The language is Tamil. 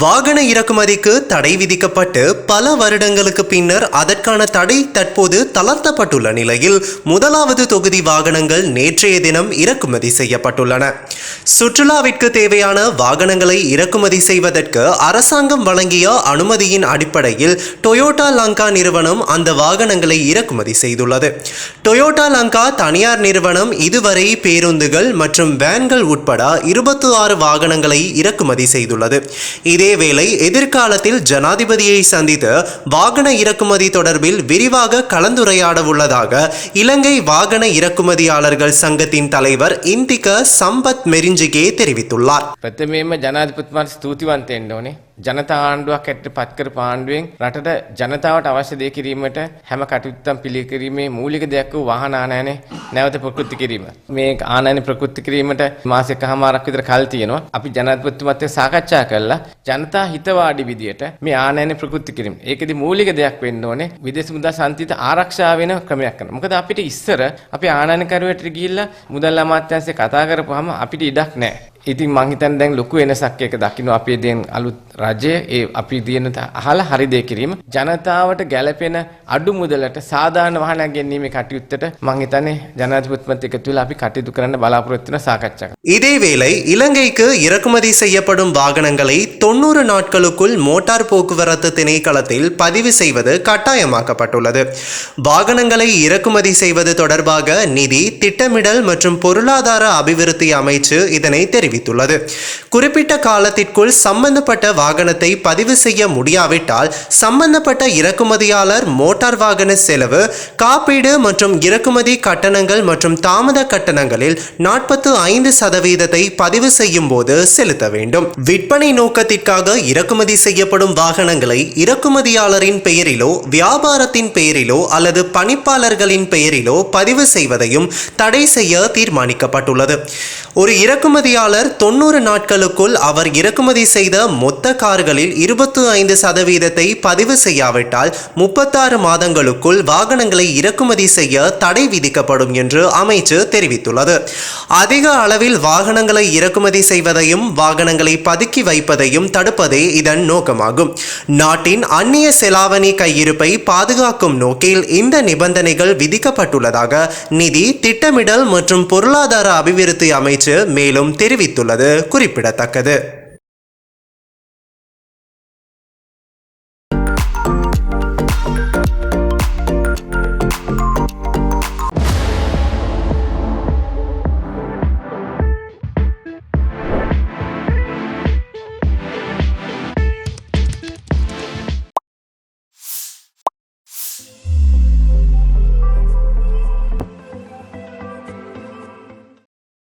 வாகன இறக்குமதிக்கு தடை விதிக்கப்பட்டு பல வருடங்களுக்கு பின்னர் அதற்கான தடை தற்போது தளர்த்தப்பட்டுள்ள நிலையில் முதலாவது தொகுதி வாகனங்கள் நேற்றைய தினம் இறக்குமதி செய்யப்பட்டுள்ளன. சுற்றுலாவிற்கு தேவையான வாகனங்களை இறக்குமதி செய்வதற்கு அரசாங்கம் வழங்கிய அனுமதியின் அடிப்படையில் டொயோட்டா லங்கா நிறுவனம் அந்த வாகனங்களை இறக்குமதி செய்துள்ளது. டொயோட்டா லங்கா தனியார் நிறுவனம் இதுவரை பேருந்துகள் மற்றும் வேன்கள் உட்பட இருபத்தி ஆறு வாகனங்களை இறக்குமதி செய்துள்ளது. இதேவேளை எதிர்காலத்தில் ஜனாதிபதியை சந்தித்து வாகன இறக்குமதி தொடர்பில் விரிவாக கலந்துரையாட உள்ளதாக இலங்கை வாகன இறக்குமதியாளர்கள் சங்கத்தின் தலைவர் இந்திக சம்பத் மெரிஞ்சிகே தெரிவித்துள்ளார் ප්‍රථමයෙන්ම ජනාධිපතිතුමාට ස්තුතිවන්ත වෙන්න ඕනේ. ජනතා ආණ්ඩුවක් ඇට පත් කර පාණ්ඩුවෙන් රටට ජනතාවට අවශ්‍ය දේ කිරීමට හැම කටයුත්තම් පිළිකිරීමේ මූලික දෙයක් වූ වාහන ආනයනය නැවත ප්‍රකෘති කිරීම. මේ ආනයන ප්‍රකෘති කිරීමට මාසෙක හමාරක් විතර කල් තියෙනවා. අපි ජනාධිපතිතුමත් එක්ක සාකච්ඡා කරලා ජනතා හිතවාඩි විදියට මේ ආනයන ප්‍රකෘති කිරීම. ඒකෙදි මූලික දෙයක් වෙන්න ඕනේ විදේශ මුදල් සංචිත ආරක්ෂා වෙන ක්‍රමයක් කරනවා. මොකද අපිට ඉස්සර අපි ආනයනකරුවට ගිහිල්ලා මුදල් අමාත්‍යාංශේ කතා කරපුවාම අපිට ඉඩක් නැහැ. ඉතින් මං හිතන්නේ දැන් ලොකු වෙනසක් එක දකින්න අපේ දැන් අලුත් රජය ඒ අපි දින අහලා හරි දේ කිරීම. ජනතාවට ගැළපෙන අඩු මුදලට සාධාරණ වාහනයක් ගෙන්වීමේ කටයුත්තට මං හිතන්නේ ජනාධිපතිතුමත් එකතු වෙලා අපි කටයුතු කරන්න බලාපොරොත්තු වෙන சாகච්ඡා இதேவேளை இலங்கைக்கு இறக்குமதி செய்யப்படும் வாகனங்களை தொண்ணூறு நாட்களுக்குள் மோட்டார் போக்குவரத்து திணைக்களத்தில் பதிவு செய்வது கட்டாயமாக்கப்பட்டுள்ளது வாகனங்களை இறக்குமதி செய்வது தொடர்பாக நிதி திட்டமிடல் மற்றும் பொருளாதார அபிவிருத்தி அமைச்சு இதனை தெரிவித்துள்ளது. குறிப்பிட்ட காலத்திற்குள் சம்பந்தப்பட்ட வாகனத்தை பதிவு செய்ய முடியாவிட்டால் சம்பந்தப்பட்ட இறக்குமதியாளர் மோட்டார் வாகன செலவு காப்பீடு மற்றும் இறக்குமதி கட்டணங்கள் மற்றும் தாமத கட்டணங்களில் நாற்பத்து ஐந்து சதவீதத்தை பதிவு செய்யும் போது செலுத்த வேண்டும். விற்பனை நோக்கத்திற்காக இறக்குமதி செய்யப்படும் வாகனங்களை இறக்குமதியாளரின் பெயரிலோ வியாபாரத்தின் பெயரிலோ அல்லது பணிப்பாளர்களின் பெயரிலோ பதிவு செய்வதையும் தடை செய்ய தீர்மானிக்கப்பட்டுள்ளது. ஒரு இறக்குமதியாளர் தொண்ணூறு நாட்களுக்குள் அவர் இறக்குமதி செய்த மொத்த கார்களில் இருபத்தி ஐந்து சதவீதத்தை பதிவு செய்யாவிட்டால் முப்பத்தாறு மாதங்களுக்குள் வாகனங்களை இறக்குமதி செய்ய தடை விதிக்கப்படும் என்று அமைச்சு தெரிவித்துள்ளது. அதிக அளவில் வாகனங்களை இறக்குமதி செய்வதையும் வாகனங்களை பதுக்கி வைப்பதையும் தடுப்பதே இதன் நோக்கமாகும். நாட்டின் அந்நிய செலாவணி கையிருப்பை பாதுகாக்கும் நோக்கில் இந்த நிபந்தனைகள் விதிக்கப்பட்டுள்ளதாக நிதி திட்டமிடல் மற்றும் பொருளாதார அபிவிருத்தி அமைச்சு மேலும் தெரிவித்து தெரிவித்துள்ளது குறிப்பிடத்தக்கது.